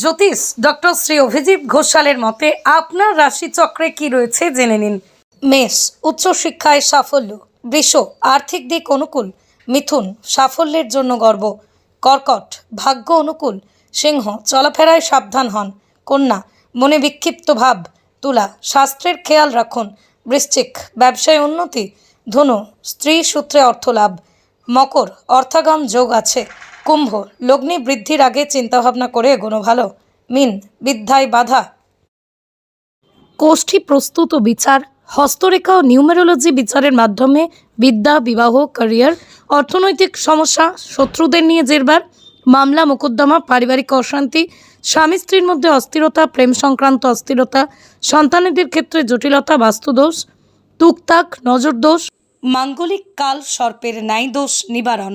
জ্যোতিষ, doctor Shri Abhijit ঘোষালের মতে আপনার রাশিচক্রে কি রয়েছে জেনে নিন। মেষ, উচ্চশিক্ষায় সাফল্য। বৃষ, আর্থিক দিক অনুকূল। মিথুন, সাফল্যের জন্য গর্ব। কর্কট, ভাগ্য অনুকূল। সিংহ, চলাফেরায় সাবধান হন। কন্যা, মনে বিক্ষিপ্ত ভাব। তুলা, স্বাস্থ্যের খেয়াল রাখুন। বৃশ্চিক, ব্যবসায় উন্নতি। ধনু, স্ত্রী সূত্রে অর্থ লাভ মকর, অর্থাগম যোগ আছে। কুম্ভ, লগ্নি বৃদ্ধির আগে চিন্তাভাবনা করে এগোনো ভালো। মিন, বিদ্যায় বাধা। কোষ্ঠী প্রস্তুত বিচার, হস্তরেখা ও নিউমেরোলজি বিচারের মাধ্যমে বিদ্যা, বিবাহ, ক্যারিয়ার, অর্থনৈতিক সমস্যা, শত্রুদের নিয়ে জেরবার, মামলা, মোকদ্দমা, পারিবারিক অশান্তি, স্বামী স্ত্রীর মধ্যে অস্থিরতা, প্রেম সংক্রান্ত অস্থিরতা, সন্তানেদের ক্ষেত্রে জটিলতা, বাস্তুদোষ টুকটাক নজরদোষ, মাঙ্গলিক কাল, সর্পের ন্যায় দোষ নিবারণ।